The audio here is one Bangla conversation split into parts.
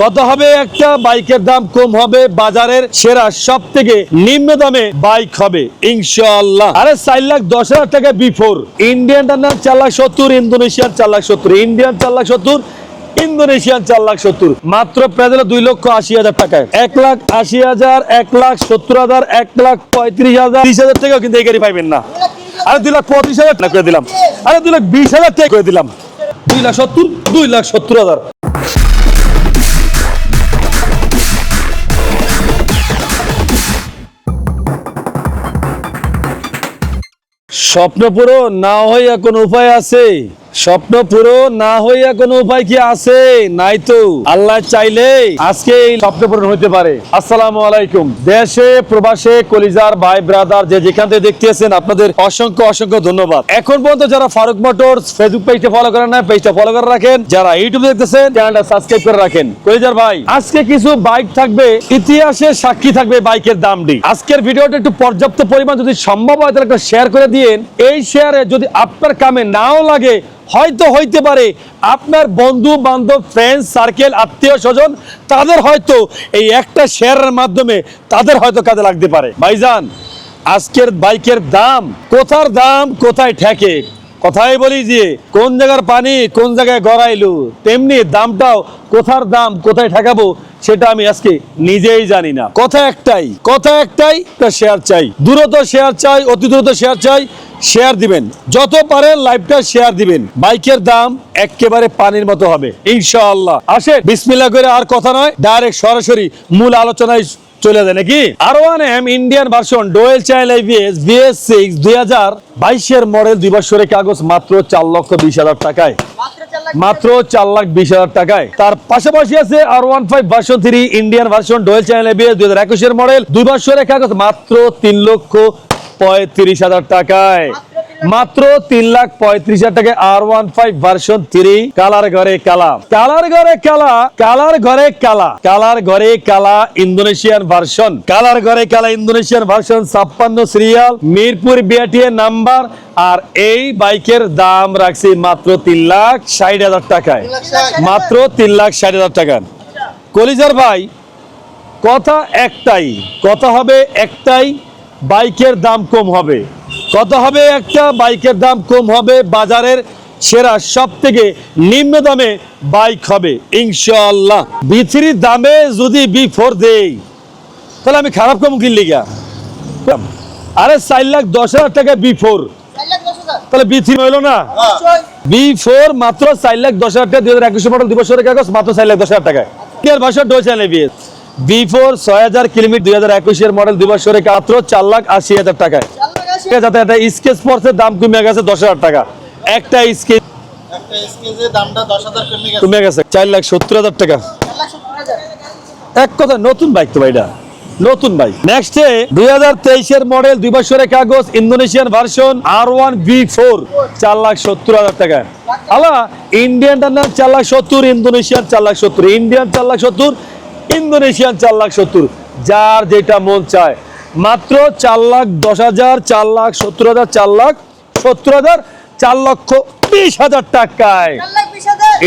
কত হবে একটা বাইকের দাম কম হবে? বাজারের সেরা সব থেকে নিম্ন দামে বাইক হবে, ইনশাআল্লাহ। আরে চার লাখ দশ হাজার টাকা বিফোর ইন্ডিয়ান টার্নার চার লাখ সত্তর ইন্দোনেশিয়ান চার লাখ সত্তর। ইন্ডিয়ান চার লাখ সত্তর ইন্দোনেশিয়ান চার লাখ সত্তর। মাত্র পেঁয়াজ দুই লক্ষ আশি হাজার টাকায়। এক লাখ আশি হাজার, এক লাখ সত্তর হাজার, এক লাখ পঁয়ত্রিশ হাজার, তিরিশ হাজার টাকাও কিন্তু এই গাড়ি পাইবেন না। আরে দুই লাখ পঁয়ত্রিশ হাজার টাকা করে দিলাম। আরে দুই লাখ বিশ হাজার টাকা করে দিলাম। দুই লাখ সত্তর, দুই লাখ সত্তর হাজার। স্বপ্ন পুরো না হইয়া কোনো উপায় আছে? স্বপ্ন পূরণ না হইয়া কোনো উপায় কি আছে? নাই তো। আল্লাহ চাইলে আজকে স্বপ্ন পূরণ হইতে পারে। আসসালামু আলাইকুম। দেশে, প্রবাসে, কলিজার ভাই ব্রাদার যে যেখান থেকে দেখতেছেন, আপনাদের অসংখ্য অসংখ্য ধন্যবাদ। এখন পর্যন্ত যারা ফারুক মোটরস ফেসবুক পেজটা ফলো করেন না পেজটা ফলো করে রাখেন। যারা ইউটিউব দেখতেছেন চ্যানেলটা সাবস্ক্রাইব করে রাখেন। কলিজার ভাই, আজকে কিছু বাইক থাকবে, ইতিহাসে সাক্ষী থাকবে বাইকের দামটি। আজকের ভিডিওটা একটু পর্যাপ্ত পরিমাণ যদি সম্ভব হয়, তাহলে একটা শেয়ার করে দিয়েন। এই শেয়ারে যদি আপনার কামে নাও লাগে হয়তো হইতে পারে। আপনার বন্ধু, বান্ধব ফ্রেন্ড সার্কেল আত্মীয়, স্বজন, তাদের হয়তো এই একটা শেয়ারের মাধ্যমে তাদের হয়তো কাজে লাগতে পারে। ভাইজান, আজকের বাইকের দাম কোথার দাম, কোথায় ঠেকে? কথাই বলি যে, কোন জায়গার পানি, কোন জায়গায় গড়াইলু, তেমনি দামটাও কোথার দাম, কোথায় ঠেকাবো, সেটা আমি আজকে নিজেই জানি না। কথা একটাই কথা একটাই শেয়ার চাই। দ্রুত শেয়ার চাই, অতি দ্রুত শেয়ার চাই শেয়ার দিবেন। যত পারেন লাইভটা শেয়ার দিবেন। বাইকের দাম একেবারে পানির মতো হবে। ইনশাআল্লাহ। আসে বিসমিল্লাহ করে আর কথা নয় ডাইরেক্ট সরাসরি মূল আলোচনায় চলে যায় নাকি? R one M Indian version dual চাইল এবিএস বিএস সিক্স দুই হাজার বাইশের মডেল দুই বছরের কাগজ মাত্র চার লক্ষ বিশ হাজার টাকায়। মাত্র চার লাখ বিশ হাজার। টাকায়। তার পাশাপাশি আছে R one five version three Indian version dual channel ABS দুই হাজার একুশের মডেল দুই বছরের কাগজ মাত্র তিন লক্ষ পঁয়ত্রিশ হাজার টাকায়। মাত্র তিন লাখ পঁয়ত্রিশ হাজার টাকায় R one five version three colour ঘরে কালা। কালার ঘরে কালা। কালার ঘরে কালা। কালার ঘরে কালা ইন্দোনেশিয়ান ভার্সন কালার ঘরে কালা ইন্দোনেশিয়ান ভার্সন ছাপ্পান্ন সিরিয়াল মিরপুর বিআটিএ নাম্বার আর এই বাইকের দাম রাখছি মাত্র তিন লাখ ষাট হাজার টাকায়। মাত্র তিন লাখ ষাট হাজার টাকা। কলিজার ভাই, কথা একটাই। কথা হবে একটাই। বাইকের দাম কম হবে। কত হবে একটা? বাইকের দাম কম হবে। বাজারের সেরা সব থেকে নিম্ন দামে বাইক হবে ইনশাল্লাহ বি থ্রির দামে যদি বি ফোর দেই তাহলে আমি খারাপ কম কিনলি গা। আরে চার লাখ দশ হাজার টাকা বি ফোর তাহলে বি থ্রি হইল না। বি ফোর মাত্র চার লাখ দশ হাজার টাকা দুই হাজার একুশে মডেল দুই বছরের কাগজ মাত্র চার লাখ দশ হাজার ইয়ার বছর ডোজ বিএস বি ফোর ছয় হাজার কিলোমিটার দুই হাজার একুশের মডেল দুই বছরের মাত্র চার লাখ আশি হাজার টাকায়। ঠিক আছে, যাতে একটা স্কেচ পড়ছে দাম কমে গেছে দশ হাজার টাকা। একটা স্কেচ একটা স্কেচের দামটা দশ হাজার কমে গেছে। চার লাখ সত্তর হাজার টাকা। এক কথা নতুন বাইক তো ভাইটা নতুন বাইক নেক্সট দুই হাজার তেইশের মডেল দুই বছরের কাগজ Indonesian version R one B four চার লাখ সত্তর হাজার টাকা আলা চার লাখ সত্তর ইন্দোনেশিয়ান চার লাখ সত্তর। ইন্ডিয়ান চার লাখ সত্তর ইন্দোনেশিয়ান চার লাখ সত্তর, যার যেটা মন চায়। মাত্র চার লাখ দশ হাজার, চার লাখ সত্তর হাজার, চার লাখ সত্তর হাজার, চার লক্ষ বিশ হাজার টাকায়।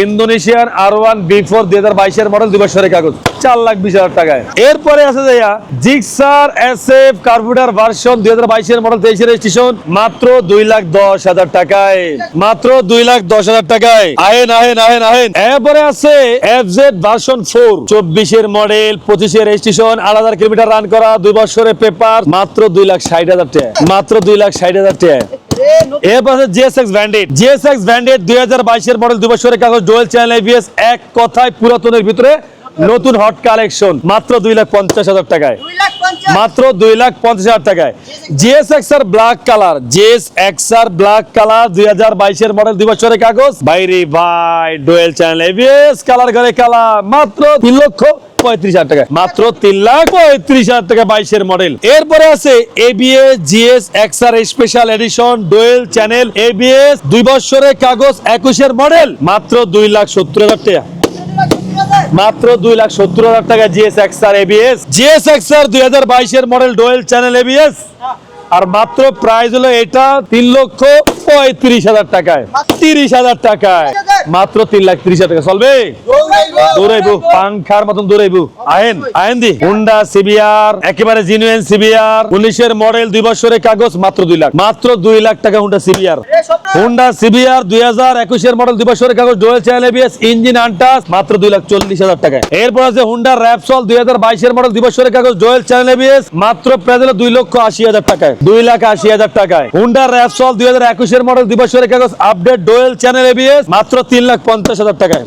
Indonesian R one B four দুই হাজার বাইশের মডেল দুই বছরের কাগজ, চার লাখ বিশ হাজার টাকায়। এরপরে আছে যাইয়া Gixxer S F carburettor version দুই হাজার বাইশের মডেল তেইশের রেজিস্ট্রেশন মাত্র দুই লাখ দশ হাজার টাকায়। মাত্র দুই লাখ দশ হাজার টাকায়। আহেন আহেন আহেন আহেন। এরপরে আছে এফ জেড ভার্সন ফোর চব্বিশের মডেল পঁচিশের রেজিস্ট্রেশন আট হাজার কিলোমিটার রান করা, দুই বছরের পেপার মাত্র দুই লাখ ষাট হাজার টাকা মাত্র দুই লাখ ষাট হাজার টাকা মডেল দুই কাগজ চ্যানেল এক কথায় পুরাতনের ভিতরে নতুন হট কালেকশন মাত্র দুই লাখ পঞ্চাশ হাজার টাকায়। মাত্র দুই লাখ পঞ্চাশ হাজার টাকায়। Gixxer black colour Gixxer black colour দুই হাজার বাইশের মডেল দুই বছরের কাগজ। বাইরে ভাই ডোয়েল চ্যানেল এবিএস কালার ঘরে কালার মাত্র তিন লক্ষ পঁয়ত্রিশ হাজার টাকা মাত্র তিন লাখ পঁয়ত্রিশ হাজার টাকা বাইশের মডেল এরপরে আছে ABS Gixxer special edition dual channel ABS দুই বছরের কাগজ একুশের মডেল মাত্র দুই লাখ সত্তর হাজার টাকা। মাত্র দুই লাখ সত্তর হাজার টাকা Gixxer ABS Gixxer দুই হাজার বাইশের মডেল ডোয়েল চ্যানেল এবিএস আর মাত্র প্রাইস হলো এটা তিন লক্ষ পঁয়ত্রিশ হাজার টাকায়। তিরিশ হাজার টাকায়। মাত্র তিন লাখ তিরিশ হাজার টাকা। চলবে? দৌড়াইবো। পাংখার মতন দৌড়াইবো। আহেন আহেন দি। হুন্ডা সিবিআর একেবারে জিনুয়েন সিবিআর। উনিশের মডেল দুই বছরের কাগজ মাত্র দুই লাখ। মাত্র দুই লাখ টাকা হুন্ডা সিবিআর। হুন্ডা সিবিআর দুই হাজার একুশের মডেল দুই বছরের কাগজ dual channel ABS engine untouched মাত্র দুই লাখ চল্লিশ হাজার টাকায়। এরপর আছে হুন্ডা র্যাপসল দুই হাজার বাইশের মডেল দুই বছরের কাগজ ডোয়েল চ্যানেল এবিএস মাত্র হলো দুই লক্ষ আশি হাজার টাকায়। দুই লাখ আশি হাজার টাকায়। হুন্ডা র্যাপসল দুই হাজার একুশের মডেল দুই কাগজ আপডেট ডোয়েল চ্যানেল এবিএস মাত্র তিন লাখ পঞ্চাশ হাজার টাকায়।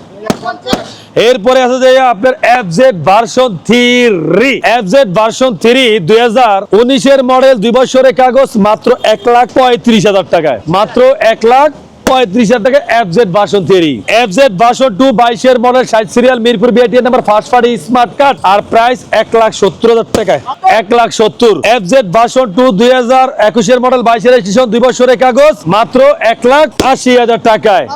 এরপরে আছে যে আপনার FZ version three FZ version three দুই হাজার উনিশের মডেল দুই বছরের কাগজ মাত্র এক লাখ পঁয়ত্রিশ হাজার টাকায়। মাত্র এক লাখ পঁয়ত্রিশ হাজার টাকা FZ version three FZ version two বাইশের মডেল ষাট serial Mirpur BRTA number first party smart card আর প্রাইস এক লাখ সত্তর হাজার টাকায়। এক লাখ সত্তর। এফজেড ভার্সন টু দুই হাজার একুশের মডেল বাইশের স্টেশন দুই বছরের কাগজ, মাত্র এক লাখ আশি হাজার টাকায়।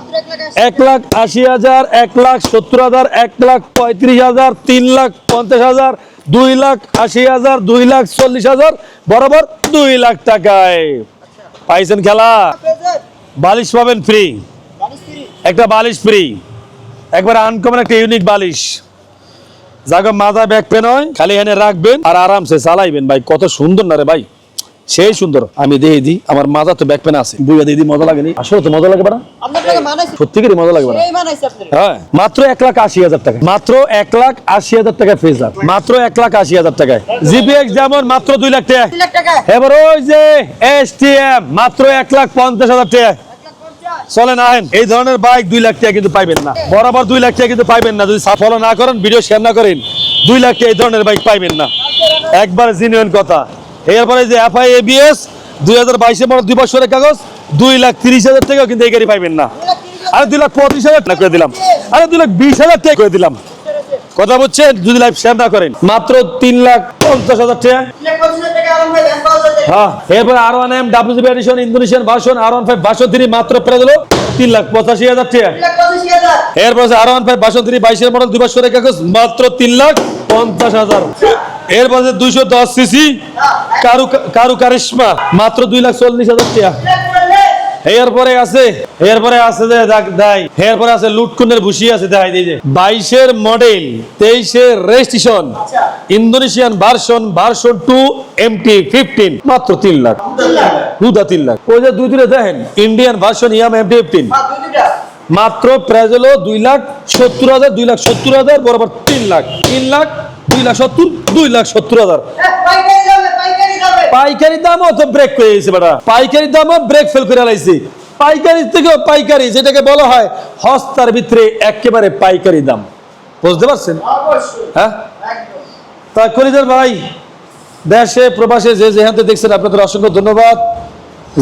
এক লাখ আশি হাজার, এক লাখ সত্তর হাজার, এক লাখ পঁয়ত্রিশ হাজার, তিন লাখ পঞ্চাশ হাজার, দুই লাখ আশি হাজার, দুই লাখ চল্লিশ হাজার, বরাবর দুই লাখ টাকায়। পাইছেন খেলা? বালিশ পাবেন ফ্রি একটা বালিশ ফ্রি একবার আনকমন একটা ইউনিক বালিশ। যাকে মাথা ব্যাগ পেন হয় খালি এখানে রাখবেন আর আরামসে চালাইবেন। ভাই কত সুন্দর না রে ভাই। সেই সুন্দর। আমি দিয়ে দিই আমার মাজা তো ব্যাক পেন আছে। বুঝা দিয়ে দিই মজা লাগেনি আসলে তো মজা লাগবে না আপনার টাকা মানাইছে সত্যিকারই মজা লাগবে না এই মানাইছে আপনার। হ্যাঁ। মাত্র এক লাখ আশি হাজার টাকা মাত্র এক লাখ আশি হাজার টাকা ফেজার মাত্র এক লাখ আশি হাজার টাকায়। জিপিএক্স যেমন মাত্র দুই লাখ টাকা। দুই লাখ টাকা। এবার ওই যে এস টি এম মাত্র এক লাখ পঞ্চাশ হাজার টাকা। চলে না আহেন এই ধরনের বাইক দুই লাখ টাকা কিন্তু পাইবেন না। বরাবর দুই লাখ টাকা কিন্তু পাইবেন না। যদি ফলো না করেন ভিডিও শেয়ার না করেন দুই লাখ টাকা এই ধরনের বাইক পাইবেন না। একবার জিনিয়ন কথা। এরপরে যে এফআই এবিএস দুই হাজার বাইশে মডেল দুই বছরের কাগজ, দুই লাখ তিরিশ হাজার টাকাও কিন্তু এই গাড়ি পাইবেন না। আরে দুই লাখ পঁচিশ হাজার টাকা করে দিলাম। আরে দুই লাখ বিশ হাজার টাকা করে দিলাম। কথা বলছেন যদি লাইভ শেয়ার না করেন, মাত্র তিন লাখ পঞ্চাশ হাজার টাকা। হ্যাঁ এরপর R one M edition Indonesian R one five version মাত্র দিল তিন লাখ পঁচাশি হাজার টাকা। এরপর আর ওয়ান ফাইভ ভার্সন বাইশের মডেল দুই বছরের কাগজ, মাত্র তিন লাখ পঞ্চাশ হাজার। এরপর দুইশো দশ সিসি কারু কারু কারিশমা, মাত্র দুই লাখ চল্লিশ হাজার টাকা। দুই এরপরে আছে এরপরে আছে যে দেয় এরপরে আছে লুটকুনের ভুসি আছে দেখাই দিয়ে বাইশের মডেল তেইশের registration Indonesian version version two MT fifteen মাত্র তিন লাখ। দুই তিন লাখ। ওই যে দুই দুটো দেখেন ইন্ডিয়ান ভার্সন ইয়াম এমটি ফিফটিন দুই মাত্র প্রাইস হলো দুই লাখ সত্তর হাজার, দুই লাখ সত্তর হাজার, বরাবর তিন লাখ। তিন লাখ, দুই লাখ সত্তর, দুই লাখ সত্তর হাজার। পাইকারি দামও তো ব্রেক করে গেছে বেটা। পাইকারি দামও ব্রেক ফেল করে লাইছে। পাইকারি থেকেও পাইকারি যেটাকে বলা হয় হস্তার ভিতরে একেবারে পাইকারি দাম। বুঝতে পারছেন? হ্যাঁ? তা কলিজার ভাই দেশে প্রবাসে যে যেখান থেকে দেখছেন আপনাদের অসংখ্য ধন্যবাদ।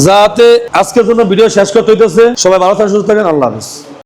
যাতে আজকের জন্য ভিডিও শেষ করতে হইতেছে। সবাই ভালো থাকেন সুস্থ থাকেন। আল্লাহ হাফিজ।